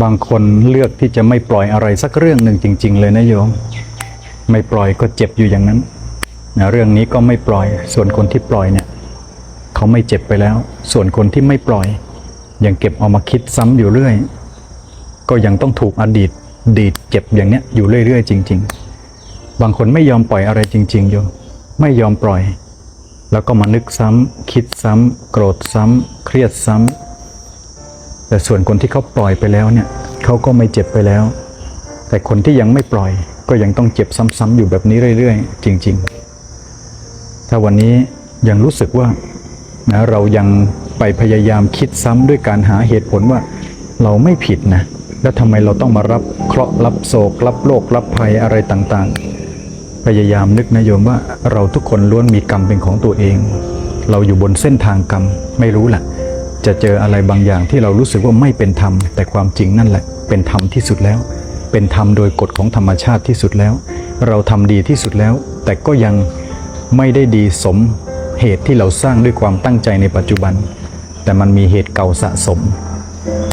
บางคนเลือกที่จะไม่ปล่อยอะไรสักเรื่องหนึ่งจริง ๆ เลยนะโยม ไม่ปล่อยก็เจ็บอยู่อย่างนั้นนะเรื่องนี้ก็ไม่ปล่อย ส่วนคนที่ปล่อยเนี่ย เขาไม่เจ็บไปแล้ว ส่วนคนที่ไม่ปล่อย ยังเก็บเอามาคิดซ้ำอยู่เรื่อย ก็ยังต้องถูกอดีตดีดเจ็บอย่างเนี้ยอยู่เรื่อยๆ จริง ๆ บางคนไม่ยอมปล่อยอะไรจริง ๆ โยม ไม่ยอมปล่อย แล้วก็มานึกซ้ำคิดซ้ำโกรธซ้ำเครียดซ้ำ แต่ส่วนคนที่เขาปล่อยไปแล้วเนี่ยเขาก็ไม่เจ็บไปแล้ว แต่คนที่ยังไม่ปล่อยก็ยังต้องเจ็บซ้ำๆอยู่แบบนี้เรื่อยๆ จริง ๆ ถ้าวันนี้ยังรู้สึกว่านะเรายังไปพยายามคิดซ้ำด้วยการหาเหตุผลว่าเราไม่ผิดนะแล้วทำไมเราต้องมารับเคราะห์รับโศก รับโรครับภัยอะไรต่างๆ พยายามนึกนะโยมว่าเราทุกคนล้วนมีกรรมเป็นของตัวเอง เราอยู่บนเส้นทางกรรมไม่รู้แหละ จะเจออะไรบางอย่างที่เรารู้สึกว่าไม่เป็นธรรม แต่ความจริงนั่นแหละ เป็นธรรมที่สุดแล้ว เป็นธรรมโดยกฎของธรรมชาติที่สุดแล้ว เราทำดีที่สุดแล้ว แต่ก็ยังไม่ได้ดีสมเหตุที่เราสร้างด้วยความตั้งใจในปัจจุบัน แต่มันมีเหตุเก่าสะสม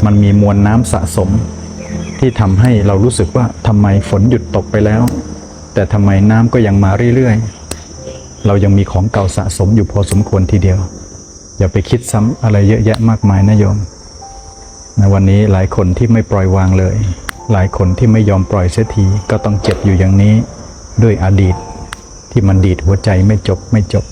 มันมีมวลน้ำสะสม ที่ทำให้เรารู้สึกว่าทำไมฝนหยุดตกไปแล้ว แต่ทำไมน้ำก็ยังมาเรื่อยๆ เรายังมีของเก่าสะสมอยู่พอสมควรทีเดียว อย่าไปคิดซ้ำอะไรเยอะแยะมากมายนะโยมในวันนี้หลายคนที่ไม่ปล่อยวางเลย หลายคนที่ไม่ยอมปล่อยเสียทีก็ต้องเจ็บอยู่อย่างนี้ ด้วยอดีตที่มันดีดหัวใจไม่จบไม่จบ